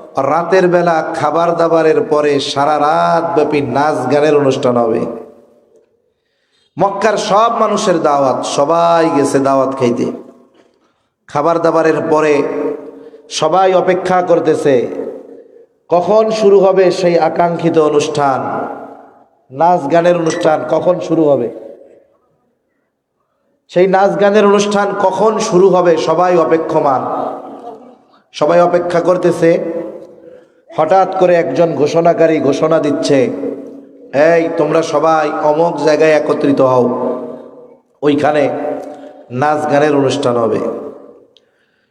রাতের বেলা খাবার দাবারের পরে সারা রাত ব্যাপী নাচ গানের অনুষ্ঠান হবে। মক্কার সব মানুষের দাওয়াত, সবাই গেছে দাওয়াত খাইতে। খাবার দাবারের পরে সবাই অপেক্ষা করতেছে, কখন শুরু হবে সেই আকাঙ্ক্ষিত অনুষ্ঠান? নাচ গানের অনুষ্ঠান কখন শুরু হবে? সেই নাচ গানের অনুষ্ঠান কখন শুরু হবে? সবাই অপেক্ষমান। সবাই অপেক্ষা করতেছে হঠাৎ করে একজন ঘোষণাকারী ঘোষণা দিচ্ছে, এই, তোমরা সবাই অমক জায়গায় একত্রিত হও। ওইখানে নাচ গানের অনুষ্ঠান হবে।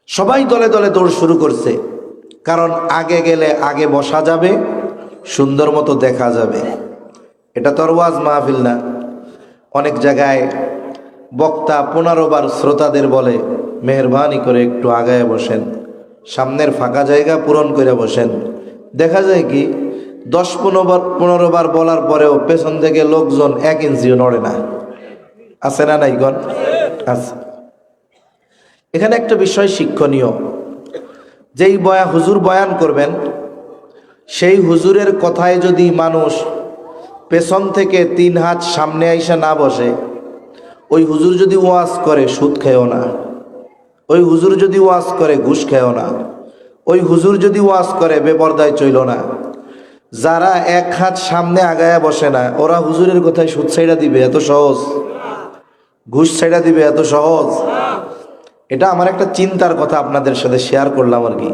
সবাই দলে দলে দৌড় শুরু করছে, কারণ আগে গেলে আগে বসা যাবে, সুন্দর মতো দেখা যাবে। এটা তো ওয়াজ মাহফিল না। অনেক জায়গায় বক্তা বার শ্রোতাদের বলে, মেহরবানি করে একটু আগায় বসেন, সামনের ফাঁকা জায়গা পূরণ করে বসেন। দেখা যায় কি, দশ পনেরো বার পনেরো বার বলার পরেও পেছন থেকে লোকজন এক ইঞ্চিও নড়ে না। আছে না নাইগন আছে। এখানে একটা বিষয় শিক্ষণীয়। যেই বয়া হুজুর বয়ান করবেন, সেই হুজুরের কথায় যদি মানুষ পেছন থেকে তিন হাত সামনে আইসা না বসে, ওই হুজুর যদি ওয়াজ করে, সুদ খেয়েও না। ওই হুজুর যদি ওয়াজ করে, ঘুষ খেয়েও না। ওই হুজুর যদি ওয়াজ করে, বেপর্দায় চইল না। যারা এক হাত সামনে আগায়া বসে না, ওরা হুজুরের কথায় সুদ ছাইড়া দিবে, এত সহজ। ঘুষ ছাইড়া দিবে, এত সহজ। এটা আমার একটা চিন্তার কথা আপনাদের সাথে শেয়ার করলাম আর কি।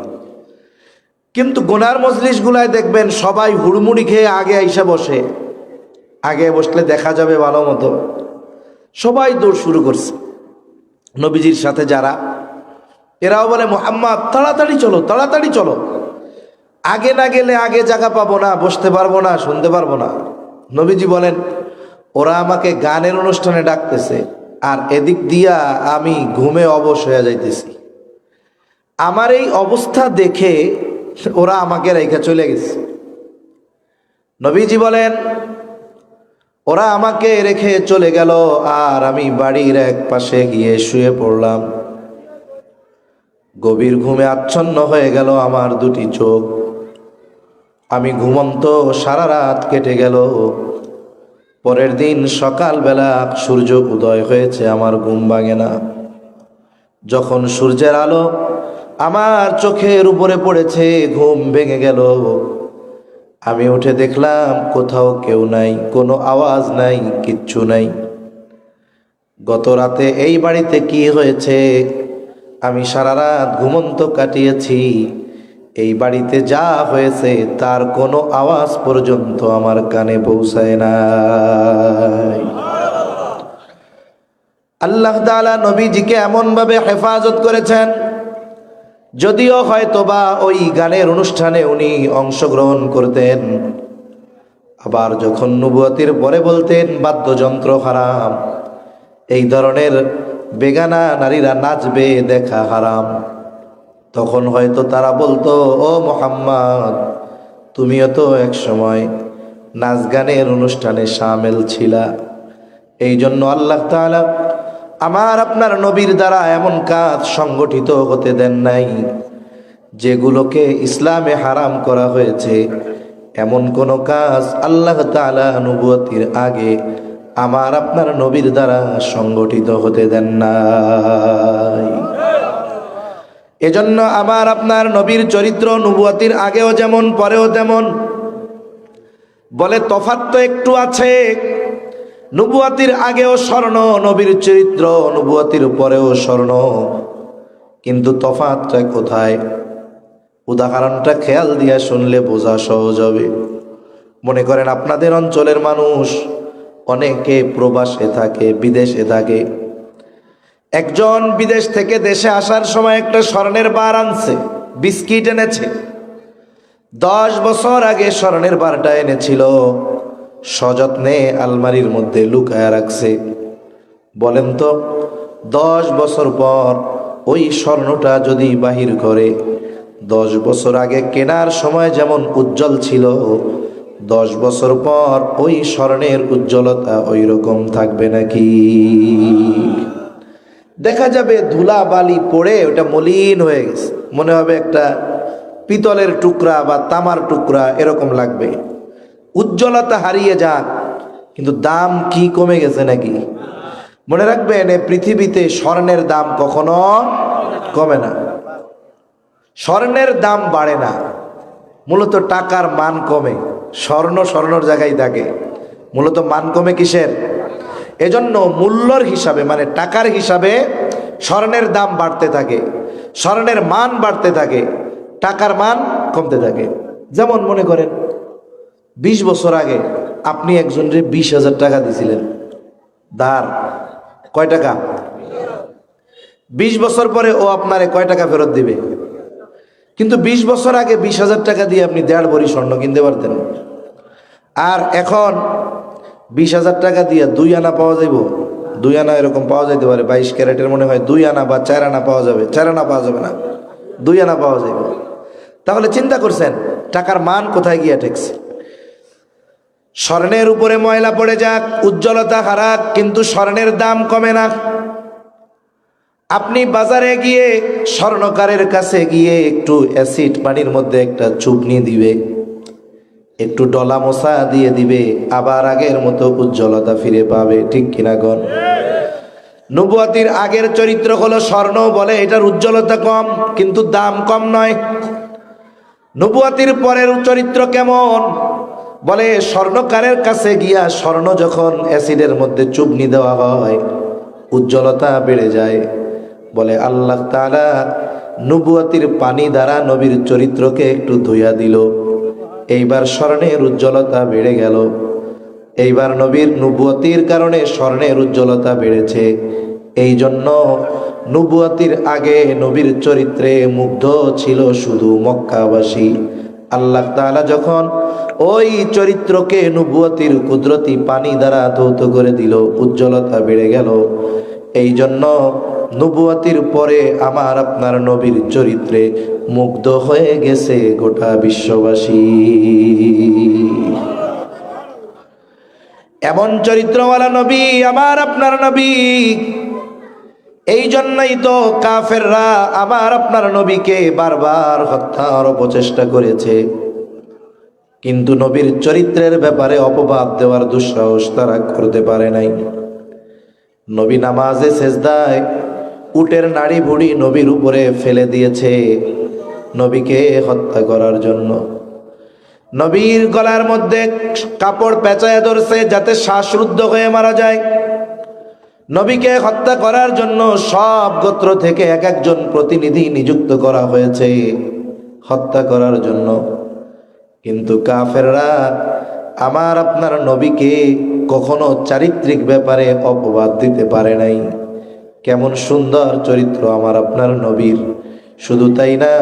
কিন্তু গোনার মজলিস গুলায় দেখবেন সবাই হুড়মুড়ি খেয়ে আগে আইসা বসে। আগে বসলে দেখা যাবে ভালো মতো। সবাই দৌড় শুরু করছে। নবীজির সাথে যারা এরাও বলে, মোহাম্মদ, তাড়াতাড়ি চলো তাড়াতাড়ি চলো। আগে না গেলে আগে জায়গা পাবো না, বসতে পারব না, শুনতে পারব না। নবীজি বলেন, ওরা আমাকে গানের অনুষ্ঠানে ডাকতেছে, আর এদিক দিয়া আমি ঘুমে অবশ হয়ে যাইতেছি। আমার এই অবস্থা দেখে ওরা আমাকে রেখে চলে গেছে। নবীজি বলেন, ওরা আমাকে রেখে চলে গেল, আর আমি বাড়ির এক পাশে গিয়ে শুয়ে পড়লাম। গভীর ঘুমে আচ্ছন্ন হয়ে গেল আমার দুটি চোখ। আমি ঘুমন্ত সারা রাত কেটে গেল। পরের দিন সকালবেলা সূর্য উদয় হয়েছে আমার ঘুম ভাঙে না। যখন সূর্যের আলো আমার চোখের উপরে পড়েছে, ঘুম ভেঙে গেল। আমি উঠে দেখলাম কোথাও কেউ নাই, কোনো আওয়াজ নাই, কিচ্ছু নাই। গত রাতে এই বাড়িতে কি হয়েছে আমি সারা রাত ঘুমন্ত কাটিয়েছি। এই বাড়িতে যা হয়েছে তার কোনো আওয়াজ পর্যন্ত আমার কানে পৌঁছায় না। আল্লাহ তাআলা নবীজিকে এমনভাবে হেফাজত করেছেন, যদিও হয়তোবা ওই গানের অনুষ্ঠানে উনি অংশগ্রহণ করতেন। আবার যখন নবুয়তির পরে বলতেন, বাদ্যযন্ত্র হারাম, এই ধরনের বেগানা নারীরা নাচবে, দেখা হারাম। তখন হয়তো তারা বলতো, ও মোহাম্মদ, তুমিও তো এক সময় নাচ গানের অনুষ্ঠানে সামিল ছিলা। এই জন্য আল্লাহ আমার আপনার নবীর দ্বারা এমন কাজ সংগঠিত হতে দেন নাই, যেগুলোকে ইসলামে হারাম করা হয়েছে। এমন কোন কাজ আল্লাহ তাআলা নবুয়তির আগে আমার আপনার নবীর দ্বারা সংগঠিত হতে দেন নাই। এজন্য আমার আপনার নবীর চরিত্র নবুয়তির আগেও যেমন, পরেও তেমন। বলে তফাৎ তো একটু আছে। নবুয়াতির আগেও স্বর্ণ, নবীর চরিত্র নবুয়াতির পরেও স্বর্ণ। কিন্তু তফাতটা কোথায়? উদাহরণটা খেয়াল দিয়া শুনলে বোঝা সহজ হবে। মনে করেন আপনাদের অঞ্চলের মানুষ অনেকে প্রবাসে থাকে, বিদেশে থাকে। একজন বিদেশ থেকে দেশে আসার সময় একটা স্বর্ণের বার আনছে, বিস্কিট এনেছে। দশ বছর আগে স্বর্ণের বারটা এনেছিল। সযত্নে আলমারির মধ্যে লুকায় রাখছে। বলেন তো, দশ বছর পর ওই স্বর্ণটা যদি বাহির করে, দশ বছর আগে কেনার সময় যেমন উজ্জ্বল ছিল দশ বছর পর ওই স্বর্ণের উজ্জ্বলতা ওই রকম থাকবে নাকি? দেখা যাবে ধুলা বালি পড়ে ওটা মলিন হয়ে গেছে। মনে হবে একটা পিতলের টুকরা বা তামার টুকরা এরকম লাগবে। উজ্জ্বলতা হারিয়ে যাক, কিন্তু দাম কি কমে গেছে নাকি? মনে রাখবেন, এ পৃথিবীতে স্বর্ণের দাম কখনো কমে না। স্বর্ণের দাম বাড়ে না, মূলত টাকার মান কমে। স্বর্ণ স্বর্ণর জায়গায় থাকে মূলত মান কমে কিসের? এজন্য মূল্যর হিসাবে মানে টাকার হিসাবে স্বর্ণের দাম বাড়তে থাকে, স্বর্ণের মান বাড়তে থাকে, টাকার মান কমতে থাকে। যেমন মনে করেন, বিশ বছর আগে আপনি একজনকে বিশ হাজার টাকা দিয়েছিলেন ধার কয় টাকা? বিশ বছর পরে ও আপনারে কয় টাকা ফেরত দিবে? কিন্তু বিশ বছর আগে বিশ হাজার টাকা দিয়ে আপনি দেড় ভরি স্বর্ণ কিনতে পারতেন। আর এখন বিশ হাজার টাকা দিয়ে দুই আনা পাওয়া যাইব। দুই আনা এরকম পাওয়া যাইতে পারে। বাইশ ক্যারেটের মনে হয় দুই আনা বা চার আনা পাওয়া যাবে। চার আনা পাওয়া যাবে না। দুই আনা পাওয়া যাবে তাহলে চিন্তা করছেন, টাকার মান কোথায় গিয়া ঠেকছে? স্বর্ণের উপরে ময়লা পড়ে যাক, উজ্জ্বলতা হারাক, কিন্তু স্বর্ণের দাম কমে না। আপনি বাজারে গিয়ে স্বর্ণকারের কাছে গিয়ে একটু অ্যাসিড পানির মধ্যে একটা চুপনি দিবে, একটু ডলা মশা দিয়ে দিবে, আবার আগের মতো উজ্জ্বলতা ফিরে পাবে, ঠিক কিনা গণ? নবুয়াতির আগের চরিত্র হলো স্বর্ণ বলে, এটার উজ্জ্বলতা কম, কিন্তু দাম কম নয়। নবুয়াতির পরের চরিত্র কেমন? বলে, স্বর্ণকারের কাছে গিয়া স্বর্ণ যখন অ্যাসিডের মধ্যে চুবনি দেওয়া হয়, উজ্জ্বলতা বেড়ে যায়। বলে আল্লাহ তাআলা নবুয়াতির পানি দ্বারা নবীর চরিত্রকে একটু ধুইয়া দিল। এইবার স্বর্ণের উজ্জ্বলতা বেড়ে গেল। এইবার নবীর নবুয়তির কারণে স্বর্ণের উজ্জ্বলতা বেড়েছে। এই জন্য নবুয়তির আগে নবীর চরিত্রে মুগ্ধ ছিল শুধু মক্কাবাসী। আল্লাহ তাআলা যখন ওই চরিত্রকে নবুয়তির কুদরতি পানি দ্বারা ধৌত করে দিল, উজ্জ্বলতা বেড়ে গেল। এই জন্য নবুয়াতির পরে আমার আপনার নবীর চরিত্রে মুগ্ধ হয়ে গেছে গোটা বিশ্ববাসী। এমন চরিত্রওয়ালা নবী, আমার আপনার নবী। এই জন্যই তো কাফেররা আমার আপনার নবীকে বারবার হত্যার অপচেষ্টা করেছে। কিন্তু নবীর চরিত্রের ব্যাপারে অপবাদ দেওয়ার দুঃসাহস তারা করতে পারে নাই। নবী নামাজে সেজদায় উটের নাড়ি ভুড়ি নবীর উপরে ফেলে দিয়েছে নবীকে হত্যা করার জন্য। নবীর গলার মধ্যে কাপড় পেঁচায় ধরছে যাতে শ্বাসরুদ্ধ হয়ে মারা যায়। নবীকে হত্যা করার জন্য সব গোত্র থেকে এক একজন প্রতিনিধি নিযুক্ত করা হয়েছে হত্যা করার জন্য। কিন্তু কাফেররা, আমার আপনার নবীকে কখনো চারিত্রিক ব্যাপারে অপবাদ দিতে পারে নাই। কেমন সুন্দর চরিত্র আমার আপনার নবীর। শুধু তাই না,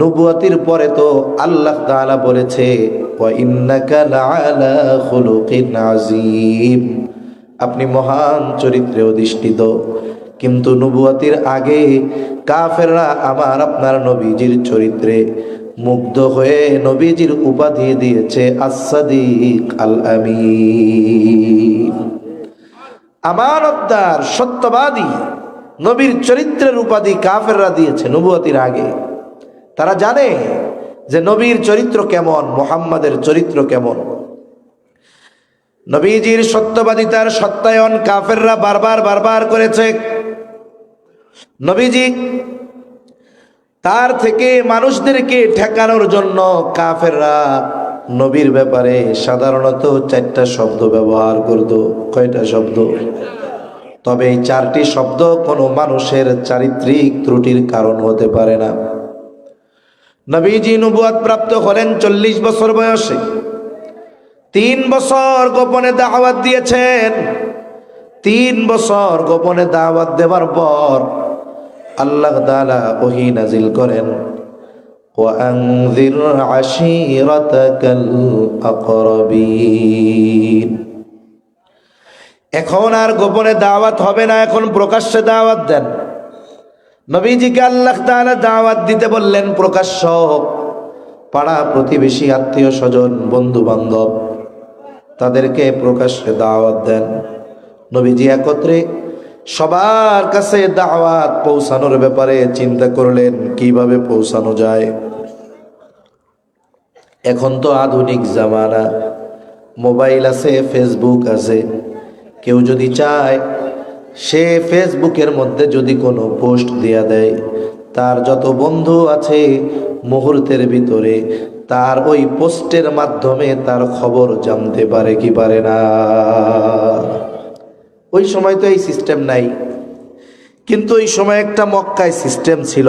নবুয়াতির পরে তো আল্লাহ তাআলা বলেছে আপনি মহান চরিত্রে অধিষ্ঠিত, কিন্তু নবুয়াতির আগে কাফেররা আমার আপনার নবীজির চরিত্রে মুগ্ধ হয়ে নবীজির উপাধি দিয়েছে আসাদিক আল আমিন আমানতদার, সত্যবাদী, নবীর চরিত্রের উপাধি কাফেররা দিয়েছে নবুয়াতির আগে। তারা জানে যে নবীর চরিত্র কেমন, মোহাম্মদের চরিত্র কেমন। নবীজির সত্যবাদিতার সত্যায়ন কাফেররা বারবার বারবার করেছে। নবীজি তার থেকে মানুষদেরকে ঠেকানোর জন্য কাফেররা নবীর ব্যাপারে সাধারণত চারটা শব্দ ব্যবহার করত। কয়টা শব্দ? তবে এই চারটি শব্দ কোনো মানুষের চারিত্রিক ত্রুটির কারণ হতে পারে না। নবীজি নবুয়াত প্রাপ্ত হলেন চল্লিশ বছর বয়সে। তিন বছর গোপনে দাওয়াত দিয়েছেন। তিন বছর গোপনে দাওয়াত দেওয়ার পর আল্লাহ তাআলা ওহী নাজিল করেন। وأنذر عشيرتك الأقربين এখন আর গোপনে দাওয়াত হবে না এখন প্রকাশ্যে দাওয়াত দেন নবীজিকে আল্লাহ তাআলা দাওয়াত দিতে বললেন প্রকাশ্য পাড়া প্রতিবেশী আত্মীয় স্বজন বন্ধু বান্ধব তাদেরকে প্রকাশ্যে দাওয়াত দেন নবীজি একত্রে সবার কাছে দাওয়াত পৌঁছানোর ব্যাপারে চিন্তা করলেন কিভাবে পৌঁছানো যায় এখন তো আধুনিক জামানা। মোবাইল আছে ফেসবুক আছে। কেউ যদি চায়, সে ফেসবুকের মধ্যে যদি কোনো পোস্ট দেয়া দেয়, তার যত বন্ধু আছে মুহূর্তের ভিতরে, তার ওই পোস্টের মাধ্যমে তার খবর জানতে পারে কি পারে না। ওই সময় তো এই সিস্টেম নাই। কিন্তু ওই সময় একটা মক্কায় সিস্টেম ছিল।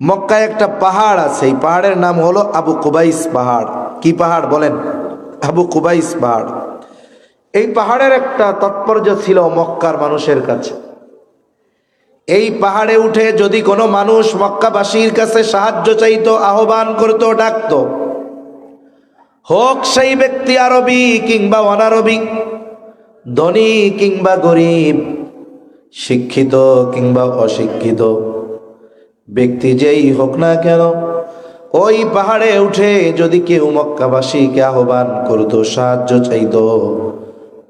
মক্কায় একটা পাহাড় আছে, এই পাহাড়ের নাম হলো আবু কুবাইস পাহাড়। কি পাহাড় বলেন? আবু কুবাইস পাহাড়। এই পাহাড়ের একটা তাৎপর্য ছিল মক্কার মানুষের কাছে। এই পাহাড়ে উঠে যদি কোনো মানুষ মক্কাবাসীর কাছে সাহায্য চাইতো, আহ্বান করত, ডাকত, হোক সেই ব্যক্তি আরবি কিংবা অনারবি, ধনী কিংবা গরিব, শিক্ষিত কিংবা অশিক্ষিত ব্যক্তি যেই হোক না কেন, ওই পাহাড়ে উঠে যদি কেউ মক্কাবাসীকে আহ্বান করতো, সাহায্য চাইতো।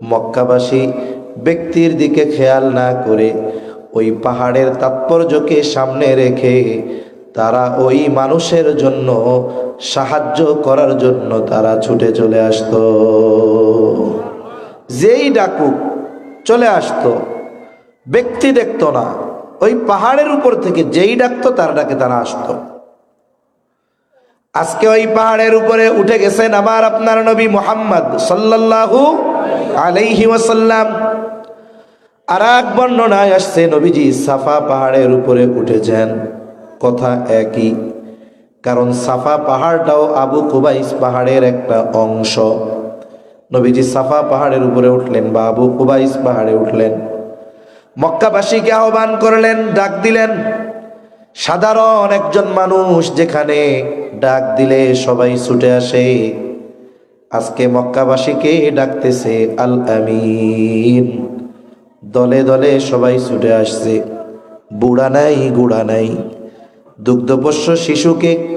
মক্কাবাসী ব্যক্তির দিকে খেয়াল না করে ওই পাহাড়ের তাৎপর্যকে সামনে রেখে তারা ওই মানুষের জন্য সাহায্য করার জন্য তারা ছুটে চলে আসতো। যেই ডাকুক, চলে আসতো। ব্যক্তি দেখতো না। ওই পাহাড়ের উপর থেকে যেই ডাকতো, তার ডাকে তারা আসতো। আজকে ওই পাহাড়ের উপরে উঠে গেছেন আবার আপনার নবী মোহাম্মদ সাল্লাল্লাহু আলাইহি ওয়াসাল্লাম। আর এক বর্ণনায় আসছে, নবীজি সাফা পাহাড়ের উপরে উঠেছেন। কথা একই, কারণ সাফা পাহাড়টাও আবু কুবাইস পাহাড়ের একটা অংশ। নবীজি সাফা পাহাড়ের উপরে উঠলেন বা আবু কুবাইস পাহাড়ে উঠলেন। মক্কাবাসীকে আহ্বান করলেন, ডাক দিলেন। সাধারণ একজন মানুষ যেখানে ডাক দিলে সবাই ছুটে আসে। আজকে মক্কাবাসীকে ডাকতেছে আল আমিন। দলে দলে সবাই ছুটে আসছে। বুড়া নাই, গুড়া নাই। দুগ্ধপোষ্য শিশুকে,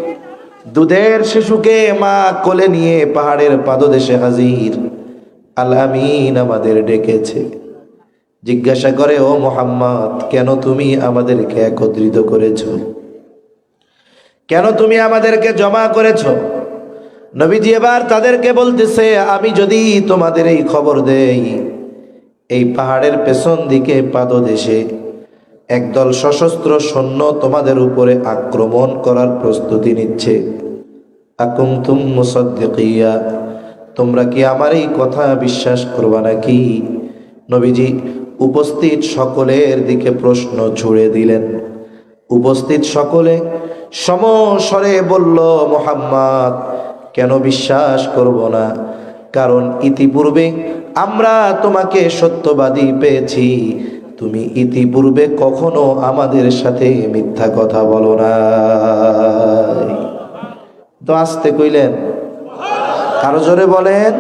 দুধের শিশুকে মা কোলে নিয়ে পাহাড়ের পাদদেশে হাজির। আল আমিন আমাদের ডেকেছে। জিজ্ঞাসা করে, ও মোহাম্মদ, কেন তুমি আমাদেরকে একত্রিত করেছ? কেন তুমি আমাদেরকে জমা করেছ? নবীজি এবার তাদেরকে বলতেছে, আমি যদি তোমাদের এই খবর দেই, এই পাহাড়ের পেছন দিকে পাদদেশে একদল সশস্ত্র সৈন্য তোমাদের উপরে আক্রমণ করার প্রস্তুতি নিচ্ছে। আকুম তুম মুসদ্দিকিয়া, তোমরা কি আমার এই কথা বিশ্বাস করবা নাকি? নবীজি উপস্থিত সকলের দিকে প্রশ্ন ছুড়ে দিলেন। উপস্থিত সকলে সমস্বরে বলল, মোহাম্মদ, কেন বিশ্বাস করব না? কারণ ইতিপূর্বে আমরা তোমাকে সত্যবাদী পেয়েছি। তুমি ইতিপূর্বে কখনো আমাদের সাথে মিথ্যা কথা বলো না। তো আসতে কইলেন। কারও জোরে বলেন?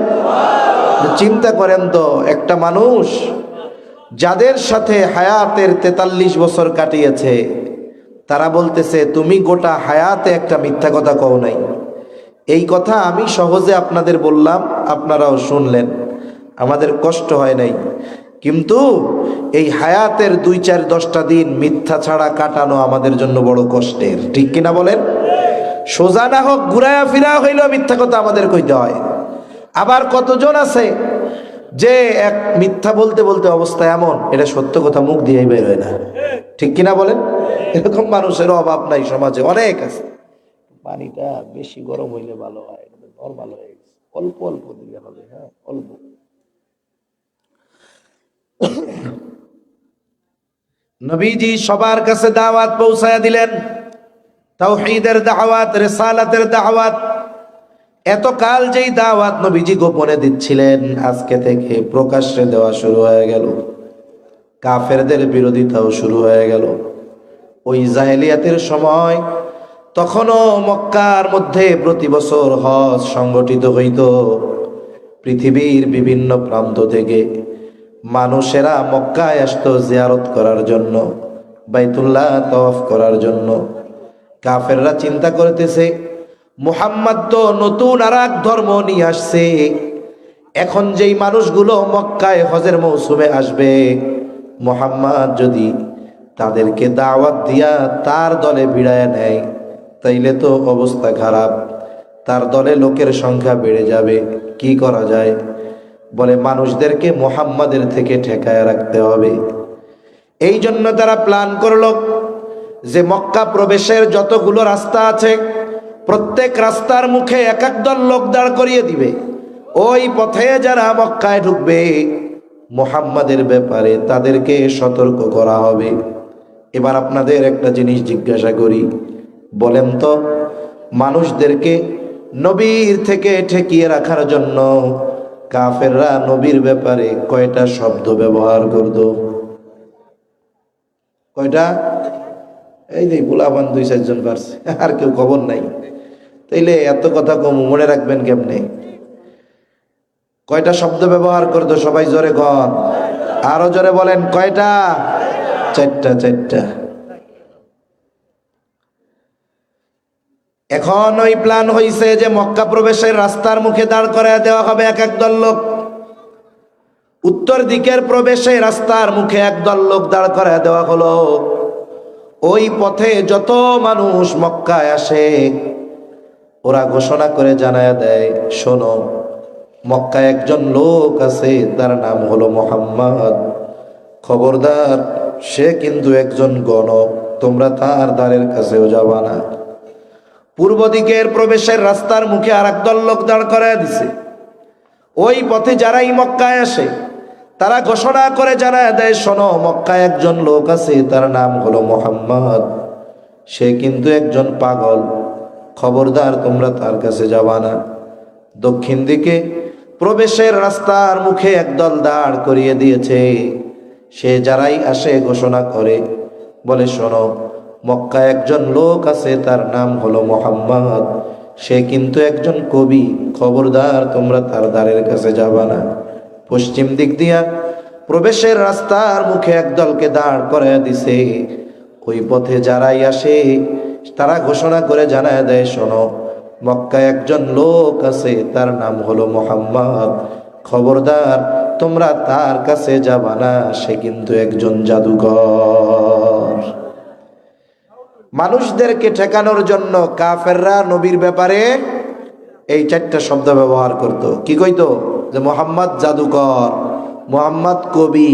চিন্তা করেন তো, একটা মানুষ যাদের সাথে হায়াতের তেতাল্লিশ বছর কাটিয়েছে, তারা বলতেছে, তুমি গোটা হায়াতে একটা মিথ্যা কথা কও নাই। এই কথা আমি সহজে আপনাদের বললাম, আপনারাও শুনলেন। আমাদের কষ্ট হয় নাই। কিন্তু এই হায়াতের দুই চার দশটা দিন মিথ্যা ছাড়া কাটানো আমাদের জন্য বড় কষ্টের। ঠিক কিনা বলেন? সোজা না হোক, ঘুরায়া ফিরা হইলেও মিথ্যা কথা আমাদের কইতে হয়। আবার কতজন আছে? যে এক মিথ্যা বলতে বলতে অবস্থা এমন, এটা সত্য কথা মুখ দিয়েই বের হয় না। ঠিক কিনা বলেন? এরকম মানুষের অভাব নাই সমাজে, অনেক আছে। পানিটা বেশি গরম হইলে ভালো হয় নর্মাল হয়ে গেছে। অল্প অল্প দিলে হবে হ্যাঁ অল্প। নবীজি সবার কাছে দাওয়াত পৌঁছায়া দিলেন। তাওহীদের দাওয়াত, রেসালাতের দাওয়াত এতকাল যেই দাওয়াত নবীজি গোপনে দিচ্ছিলেন, আজকে থেকে প্রকাশ্যে দেওয়া শুরু হয়ে গেল। কাফেরদের বিরোধিতাও শুরু হয়ে গেল। ওই জাহেলিয়াতের সময় তখনও মক্কার মধ্যে প্রতি বছর হজ সংগঠিত হইত। পৃথিবীর বিভিন্ন প্রান্ত থেকে মানুষেরা মক্কায় আসতো জিয়ারত করার জন্য, বাইতুল্লাহ তফ করার জন্য। কাফেররা চিন্তা করতেছে মুহাম্মদ তো নতুন আর এক ধর্ম নিয়ে আসছে। এখন যেই মানুষগুলো মক্কায় হজের মৌসুমে আসবে, মোহাম্মদ যদি তাদেরকে দাওয়াত দিয়া তার দলে ভিড়ায় নেয়, তাইলে তো অবস্থা খারাপ। তার দলে লোকের সংখ্যা বেড়ে যাবে। কি করা যায়? বলে মানুষদেরকে মোহাম্মদের থেকে ঠেকায় রাখতে হবে। এই জন্য তারা প্ল্যান করল যে মক্কা প্রবেশের যতগুলো রাস্তা আছে প্রত্যেক রাস্তার মুখে এক এক দল লোক দাঁড় করিয়ে দিবে। ওই পথে যারা মক্কায় ঢুকবে, মোহাম্মদের ব্যাপারে তাদেরকে সতর্ক করা হবে। এবার আপনাদের একটা জিনিস জিজ্ঞাসা করি। বলেন তো, মানুষদেরকে নবীর থেকে ঠেকিয়ে রাখার জন্য কাফেররা নবীর ব্যাপারে কয়টা শব্দ ব্যবহার করতো? কয়টা? এই যে বুলাবান দুই চারজন পারছে আর কেউ খবর নাই। তাইলে এত কথা কম, মনে রাখবেন কেমনে? কয়টা শব্দ ব্যবহার করতো সবাই জোরে গন আরও জোরে বলেন, কয়টা? চারটা চারটা। এখন ওই প্ল্যান হইছে যে মক্কা প্রবেশের রাস্তার মুখে দাঁড় করায় দেওয়া হবে এক এক দল লোক। উত্তর দিকের প্রবেশে রাস্তার মুখে একদল লোক দাঁড় করায় দেওয়া হলো। ওই পথে যত মানুষ মক্কায় আসে ওরা ঘোষণা করে জানায় দেয়, শোনো, মক্কায় একজন লোক আছে, তার নাম হলো মোহাম্মদ। খবরদার, সে কিন্তু একজন গণক, তোমরা তার দ্বারের কাছেও যাবা না। পূর্ব দিকের প্রবেশের রাস্তার মুখে আর একদল লোক দাঁড় করায় দিছে। ওই পথে যারাই মক্কায় আসে, তারা ঘোষণা করে জানায় দেয়, শোনো, মক্কায় একজন লোক আছে, তার নাম হলো মোহাম্মদ। সে কিন্তু একজন পাগল। খবরদার, তোমরা তার কাছে যাবা না। দক্ষিণ দিকে প্রবেশের রাস্তার মুখে একদল দাঁড় করিয়ে দিয়েছে। সে যারাই আসে ঘোষণা করে, বলে, শোনো মক্কা একজন লোক আছে, তার নাম হলো মোহাম্মদ। সে কিন্তু একজন কবি। খবরদার, তোমরা তার দ্বারের কাছে যাবা না। পশ্চিম দিক দিয়া প্রবেশের রাস্তার মুখে একদলকে দাঁড় করে দিছে। ওই পথে যারাই আসে তারা ঘোষণা করে জানায় দেয়, শোনো, মক্কায় একজন লোক আছে, তার নাম হলো মোহাম্মদ। খবরদার, তোমরা তার কাছে যাবা না, সে কিন্তু একজন জাদুকর মানুষদেরকে ঠেকানোর জন্য কাফেররা নবীর ব্যাপারে এই চারটা শব্দ ব্যবহার করত। কি কইতো? যে মোহাম্মদ জাদুকর মোহাম্মদ কবি,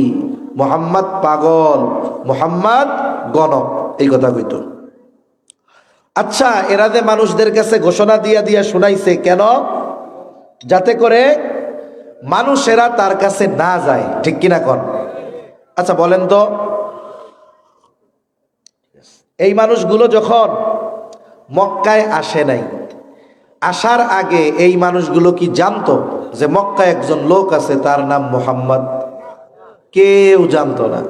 মোহাম্মদ পাগল, মোহাম্মদ গণক, এই কথা কইতো। আচ্ছা এরা যে মানুষদের কাছে ঘোষণা দিয়া দিয়া শোনাইছে, কেন? যাতে করে মানুষেরা তার কাছে না যায়, ঠিক কিনা কন? আচ্ছা বলেন তো। এই মানুষগুলো যখন মক্কায় আসে নাই, আসার আগে এই মানুষগুলো কি জানতো যে মক্কায় একজন লোক আছে, তার নাম মোহাম্মদ? কেউ জানতো না।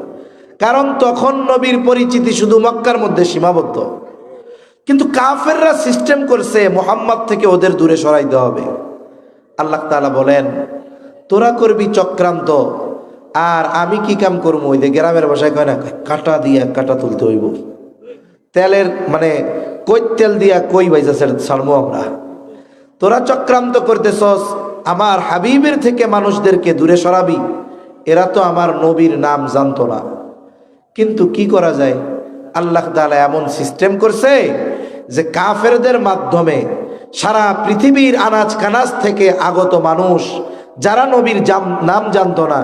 কারণ তখন নবীর পরিচিতি শুধু মক্কার মধ্যে সীমাবদ্ধ। কিন্তু কাফেররা সিস্টেম করছে মোহাম্মদ থেকে ওদের দূরে সরাইতে হবে। আল্লাহ তাআলা বলেন, তোরা করবি চক্রান্ত, আর আমি কি কাম করব? ওই যে গ্রামের ভাষায় কয় না, কাটা দিয়া কাটা তুলতে হইব। তেলের মানে কই তেল দিয়া কই বাইজা ছাড়বো আমরা। তোরা চক্রান্ত করতেছস, আমার হাবিবের থেকে মানুষদেরকে দূরে সরাবি, এরা তো আমার নবীর নাম জানতো না। কিন্তু কি করা যায়? আল্লাহ তাআলা এমন সিস্টেম করছে যে কাফেরদের মাধ্যমে সারা পৃথিবীর আনাজ কানাজ থেকে আগত মানুষ, যারা নবীর নাম জানতো না,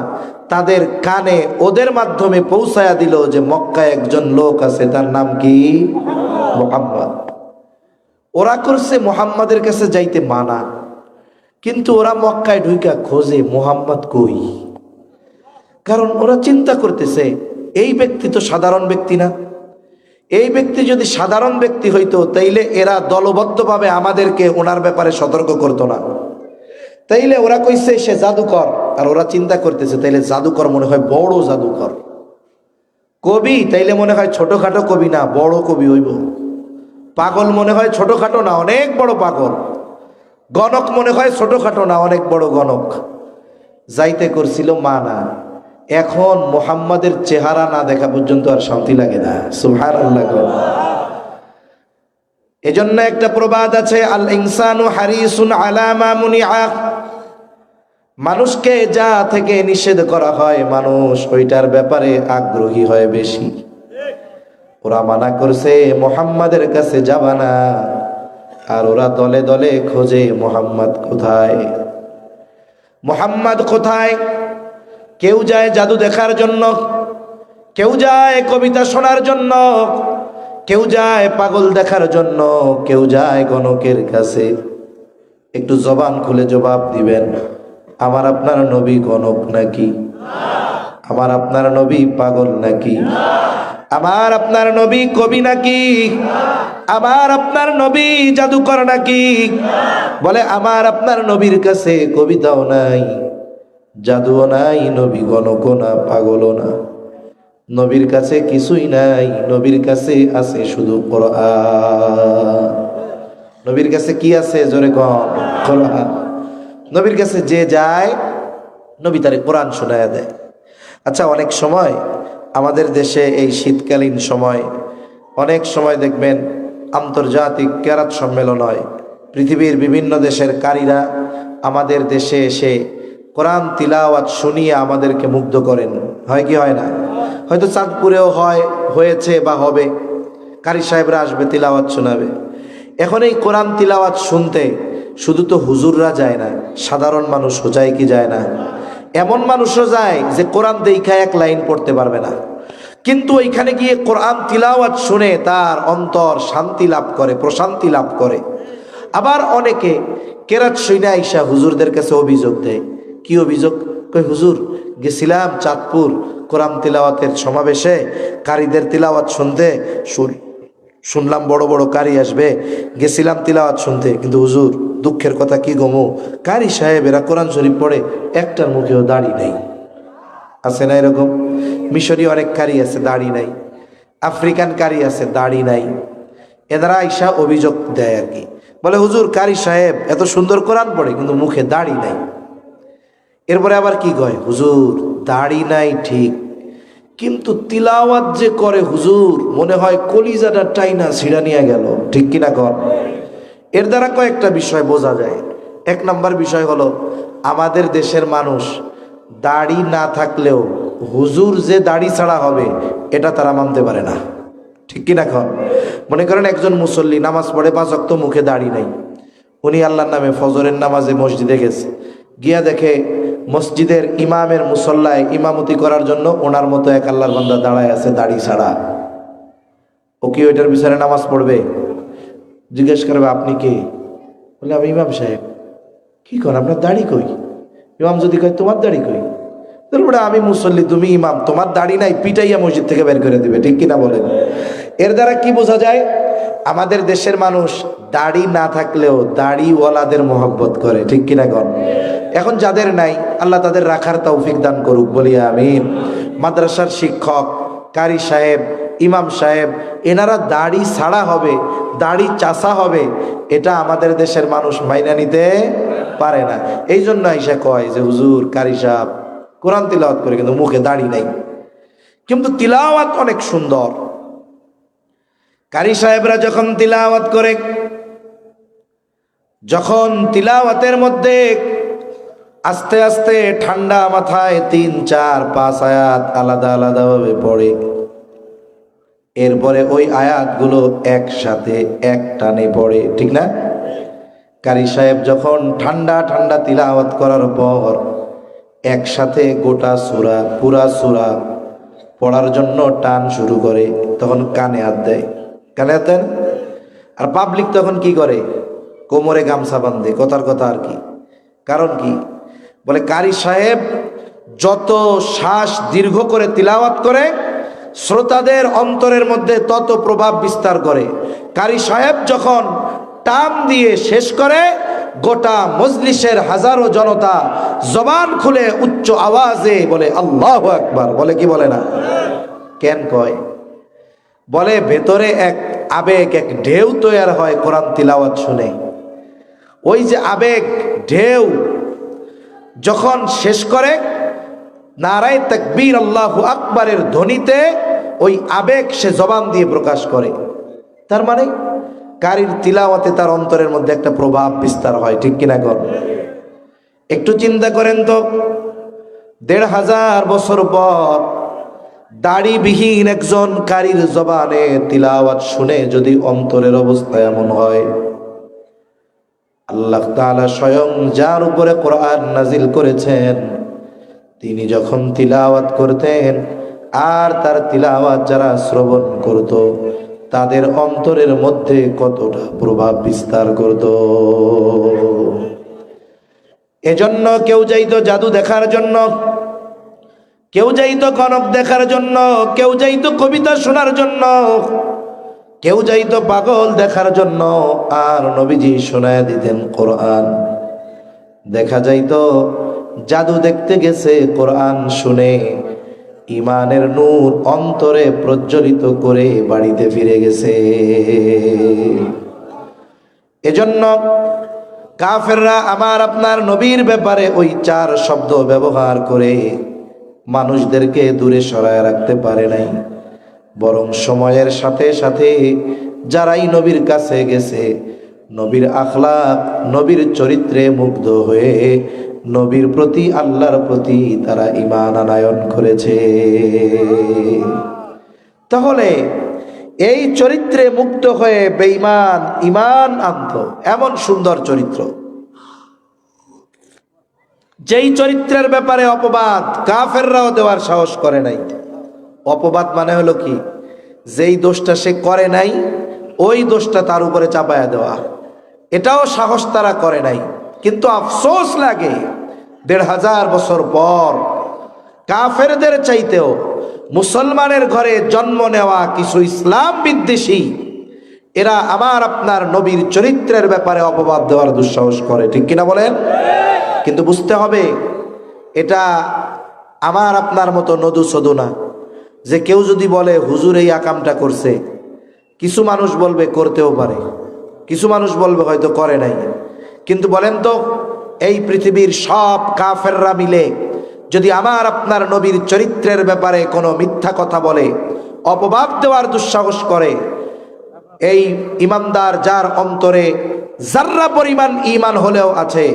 তাদের কানে ওদের মাধ্যমে পৌঁছায়া দিল যে মক্কায় একজন লোক আছে, তার নাম কি? মোহাম্মদ। ওরা করছে মোহাম্মদের কাছে যাইতে মানা, কিন্তু ওরা মক্কায় ঢুইকা খোঁজে মোহাম্মদ কই? কারণ ওরা চিন্তা করতেছে, এই ব্যক্তি তো সাধারণ ব্যক্তি না। এই ব্যক্তি যদি সাধারণ ব্যক্তি হইতো, তাইলে এরা দলবদ্ধভাবে আমাদেরকে ওনার ব্যাপারে সতর্ক করতো না। তাইলে ওরা কইছে, সে জাদুকর। আর ওরা চিন্তা করতেছে, তাইলে জাদুকর মনে হয় বড় জাদুকর। কবি, তাইলে মনে হয় ছোটখাটো কবি না, বড় কবি হইব। পাগল মনে হয় ছোটখাটো না, অনেক বড় পাগল। গণক মনে হয় ছোটখাটো না, অনেক বড় গণক। যাইতে করছিল মা না এখন মোহাম্মদের চেহারা না দেখা পর্যন্ত আর শান্তি লাগে না। সুহার আল্লাহ এজন্য একটা প্রবাদ আছে, আল ইনসানু হারিসুন আলামা মুনিআ। মানুষকে যা থেকে নিষেধ করা হয়, মানুষ ওইটার ব্যাপারে আগ্রহী হয় বেশি। ওরা মানা করছে, মোহাম্মদের কাছে যাবা না। আর ওরা দলে দলে খোঁজে মোহাম্মদ কোথায়? মোহাম্মদ কোথায়? কেউ যায় জাদু দেখার জন্য, কেউ যায় কবিতা শোনার জন্য, কেউ যায় পাগল দেখার জন্য, কেউ যায় গণকের কাছে। একটু জবান খুলে জবাব দিবেন, আমার আপনার নবী গণক নাকি? আমার আপনার নবী পাগল নাকি? আমার আপনার নবী কবি নাকি? আমার আপনার নবী জাদুকর নাকি? বলে, আমার আপনার নবীর কাছে কবিতাও নাই। জাদুও নাই, নবী গণকও না পাগলও না। নবীর কাছে কিছুই নাই, নবীর কাছে আছে শুধু কোরআন। নবীর কাছে কি আছে জোরে কোরআন। নবীর কাছে যে যায়, নবী তারে কোরআন শোনায় দেয়। আচ্ছা অনেক সময় আমাদের দেশে এই শীতকালীন সময়, অনেক সময় দেখবেন আন্তর্জাতিক ক্যারাত সম্মেলন হয়। পৃথিবীর বিভিন্ন দেশের কারীরা আমাদের দেশে এসে কোরআন তিলাওয়াত শুনিয়ে আমাদেরকে মুগ্ধ করেন। হয় কি হয় না? হয়তো চাঁদপুরেও হয়, হয়েছে বা হবে। কারি সাহেবরা আসবে, তিলাওয়াত শোনাবে। এখন এই কোরআন তিলাওয়াত শুনতে শুধু তো হুজুররা যায় না, সাধারণ মানুষও যায় কি যায় না? এমন মানুষও যায় যে কোরআন দেখা এক লাইন পড়তে পারবে না। কিন্তু ওইখানে গিয়ে কোরআন তিলাওয়াত শুনে তার অন্তর শান্তি লাভ করে, প্রশান্তি লাভ করে। আবার অনেকে কেরাত সৈনা আইসা হুজুরদের কাছে অভিযোগ দেয় কি অভিযোগ? কই হুজুর, গেছিলাম চাঁদপুর কোরআন তিলাওয়াতের সমাবেশে। কারীদের তিলাওয়াত শুনতে শুন- শুনলাম বড় বড় কারি আসবে। গেছিলাম তিলাওয়াত শুনতে। কিন্তু হুজুর, দুঃখের কথা কি গমো? কারি সাহেব এরা কোরআন শরীফ পড়ে একটার মুখেও দাড়ি নেই। আছে না এরকম? মিশরি অনেক কারি আছে, দাড়ি নাই। আফ্রিকান কারি আছে, দাড়ি নাই। এনারা আইসা অভিযোগ দেয় আর কি। বলে, হুজুর, কারি সাহেব এত সুন্দর কোরআন পড়ে, কিন্তু মুখে দাড়ি নাই। এরপরে আবার কি কয়? হুজুর, দাড়ি নাই ঠিক। কিন্তু তিলাওয়াত যে করে হুজুর, মনে হয় কলিজাটা টাইনা ছিঁড়া নিয়ে গেল। ঠিক কিনা কর এর দ্বারা কয়েকটা বিষয় বোঝা যায়। এক নম্বর বিষয় হলো, আমাদের দেশের মানুষ দাড়ি না থাকলেও হুজুর যে দাড়ি ছাড়া হবে, এটা তারা মানতে পারে না। ঠিক কিনা কর মনে করেন একজন মুসল্লি নামাজ পড়ে পাঁচ অক্ত মুখে দাড়ি নাই। উনি আল্লাহর নামে ফজরের নামাজে মসজিদে গেছে। গিয়া দেখে মসজিদের ইমামের মুসল্লায় ইমামতি করার জন্য ওনার মতো এক আল্লাহর বান্দা দাঁড়ায় আছে দাড়ি ছাড়া। ও কি ওইটার বিচারে নামাজ পড়বে? জিজ্ঞেস করবে, আপনি কে? বলে, আমি ইমাম সাহেব। কি কর, আপনার দাড়ি কই? ইমাম যদি কয়, তোমার দাড়ি কই? তারপরে আমি মুসল্লি, তুমি ইমাম। তোমার দাড়ি নাই, পিটাইয়া মসজিদ থেকে বের করে দিবে। ঠিক কিনা বলেন? এর দ্বারা কি বোঝা যায়? আমাদের দেশের মানুষ দাড়ি না থাকলেও দাড়িওয়ালাদের মহব্বত করে। ঠিক কিনা কন? এখন যাদের নাই, আল্লাহ তাদের রাখার তৌফিক দান করুক, বলি আমি মাদ্রাসার শিক্ষক, কারি সাহেব, ইমাম সাহেব, এনারা দাড়ি ছাড়া হবে, দাড়ি চাষা হবে, এটা আমাদের দেশের মানুষ মাইনা নিতে পারে না। এই জন্য আইসা কয় যে, হুজুর, কারি সাহেব, কোরআন তিলাওয়াত করে কিন্তু মুখে দাড়ি নাই। কিন্তু তিলাওয়াত অনেক সুন্দর। কারি সাহেবরা যখন তিলাওয়াত করে, যখন তিলাওয়াতের মধ্যে আস্তে আস্তে ঠান্ডা মাথায় তিন, চার, পাঁচ আয়াত আলাদা আলাদাভাবে পড়ে। এরপরে ওই আয়াতগুলো একসাথে এক টানে পড়ে, ঠিক না? কারি সাহেব যখন ঠান্ডা ঠান্ডা তিলাওয়াত করার পর একসাথে গোটা সুরা, পুরা সুরা পড়ার জন্য টান শুরু করে, তখন কানে হাত দেয়। কানে হাত দেন? আর পাবলিক তখন কি করে? কোমরে গামছা বান্ধে কথার কথা আর কি। কারণ কি? বলে, কারি সাহেব যত শ্বাস দীর্ঘ করে তিলাওয়াত করে, শ্রোতাদের অন্তরের মধ্যে তত প্রভাব বিস্তার করে। কারি সাহেব যখন টান দিয়ে শেষ করে, গোটা মজলিসের হাজারো জনতা জবান খুলে উচ্চ আওয়াজে বলে, আল্লাহ একবার বলে কি বলে না? কেন কয়? বলে, ভেতরে এক আবেগ, এক ঢেউ তৈয়ার হয় কোরআন তিলাওয়াত শুনে। ওই যে আবেগ, ঢেউ যখন শেষ করে, নারায় তাকবীর আল্লাহ আকবরের ধ্বনিতে ওই আবেগ সে জবান দিয়ে প্রকাশ করে। তার মানে কারির তিলাওয়াতে তার অন্তরের মধ্যে একটা প্রভাব বিস্তার হয়, ঠিক কিনা কর একটু চিন্তা করেন তো, দেড় হাজার বছর পর দাড়িবিহীন একজন কারির জবানে তিলাওয়াত শুনে যদি অন্তরের অবস্থা এমন হয় আল্লাহ তাআলা স্বয়ং যার উপরে কোরআন নাজিল করেছেন, তিনি যখন তিলাওয়াত করতেন আর তার তিলাওয়াত যারা শ্রবণ করত, তাদের অন্তরের মধ্যে কতটা প্রভাব বিস্তার করত। এজন্য কেউ যাইতো জাদু দেখার জন্য, কেউ যাইতো কনক দেখার জন্য, কেউ যাইতো কবিতা শোনার জন্য কেউ যাইতো পাগল দেখার জন্য আর নবীজি শোনায় দিতেন কোরআন। দেখা যাইতো জাদু দেখতে গেছে কোরআন শুনে ইমানের নূর অন্তরে প্রজ্বলিত করে বাড়িতে ফিরে গেছে। এজন্য কাফেররা আমার আপনার নবীর ব্যাপারে ওই চার শব্দ ব্যবহার করে মানুষদেরকে দূরে সরায় রাখতে পারে নাই। বরং সময়ের সাথে সাথে যারাই নবীর কাছে গেছে, নবীর আখলাক, নবীর চরিত্রে মুগ্ধ হয়ে নবীর প্রতি, আল্লাহর প্রতি তারা ইমান আনায়ন করেছে। তাহলে এই চরিত্রে মুক্ত হয়ে বেঈমান ইমান আনত, এমন সুন্দর চরিত্র। যেই চরিত্রের ব্যাপারে অপবাদ কাফেররাও দেওয়ার সাহস করে নাই। অপবাদ মানে হলো কি? যেই দোষটা সে করে নাই, ওই দোষটা তার উপরে চাপায়া দেওয়া। এটাও সাহস তারা করে নাই। কিন্তু আফসোস লাগে, দেড় হাজার বছর পর কাফেরদের চাইতেও মুসলমানের ঘরে জন্ম নেওয়া কিছু ইসলাম বিদ্বেষী, এরা আমার আপনার নবীর চরিত্রের ব্যাপারে অপবাদ দেওয়ার দুঃসাহস করে। ঠিক কিনা বলেন? কিন্তু বুঝতে হবে, এটা আমার আপনার মতো নদু সদু না। যে কেউ যদি বলে, হুজুর এই আকামটা করছে। কিছু মানুষ বলবে, করতেও পারে। কিছু মানুষ বলবে, হয়তো করে নাই। কিন্তু বলেন তো, এই পৃথিবীর সব কাফেররা মিলে যদি আমার আপনার নবীর চরিত্রের ব্যাপারে কোনো মিথ্যা কথা বলে, অপবাদ দেওয়ার দুঃসাহস করে, এই ইমানদার যার অন্তরে জার্রা পরিমাণ ইমান হলেও আছে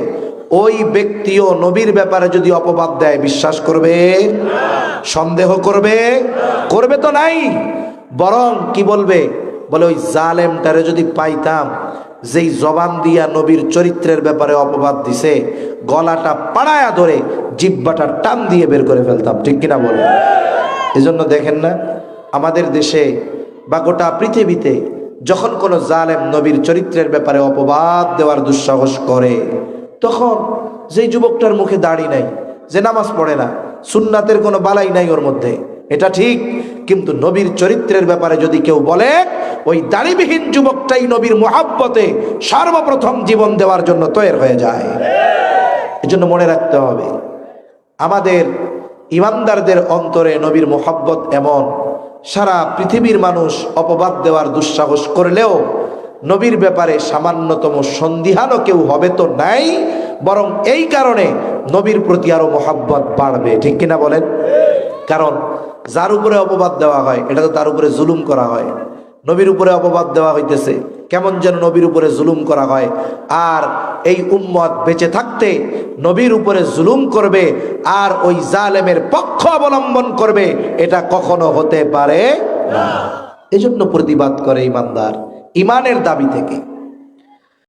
ওই ব্যক্তিও নবীর ব্যাপারে যদি অপবাদ দেয়, বিশ্বাস করবে? সন্দেহ করবে? করবে তো নাই। বরং কি বলবে? বলে, ওই জালেমটারে যদি পাইতাম, যেই জবান দিয়া নবীর চরিত্রের ব্যাপারে অপবাদ দিছে, গলাটা পাড়ায়া ধরে জিব্বাটা টান দিয়ে বের করে ফেলতাম। ঠিক কিনা বলে এজন্য দেখেন না, আমাদের দেশে বা গোটা পৃথিবীতে যখন কোনো জালেম নবীর চরিত্রের ব্যাপারে অপবাদ দেওয়ার দুঃসাহস করে তখন যেই যুবকটার মুখে দাড়ি নাই, যে নামাজ পড়ে না, সুন্নাতের কোনো বালাই নাই ওর মধ্যে। এটা ঠিক, কিন্তু নবীর চরিত্রের ব্যাপারে যদি কেউ বলে, ওই দাড়িবিহীন যুবকটাই নবীর মোহাব্বতে সর্বপ্রথম জীবন দেওয়ার জন্য তৈর হয়ে যায়। এজন্য মনে রাখতে হবে, আমাদের ইমানদারদের অন্তরে নবীর মোহাব্বত এমন, সারা পৃথিবীর মানুষ অপবাদ দেওয়ার দুঃসাহস করলেও নবীর ব্যাপারে সামান্যতম সন্দিহানও কেউ হবে তো নাই, বরং এই কারণে নবীর প্রতি আরও মোহাব্বত বাড়বে, ঠিক কিনা বলেন? কারণ যার উপরে অপবাদ দেওয়া হয়, এটা তো তার উপরে জুলুম করা হয়। নবীর উপরে অপবাদ দেওয়া হইতেছে, কেমন যেন নবীর উপরে জুলুম করা হয়। আর এই উম্মত বেঁচে থাকতে নবীর উপরে জুলুম করবে, আর ওই জালেমের পক্ষ অবলম্বন করবে, এটা কখনো হতে পারে না। এজন্য প্রতিবাদ করে ইমানদার। ইমানের দাবি থেকে।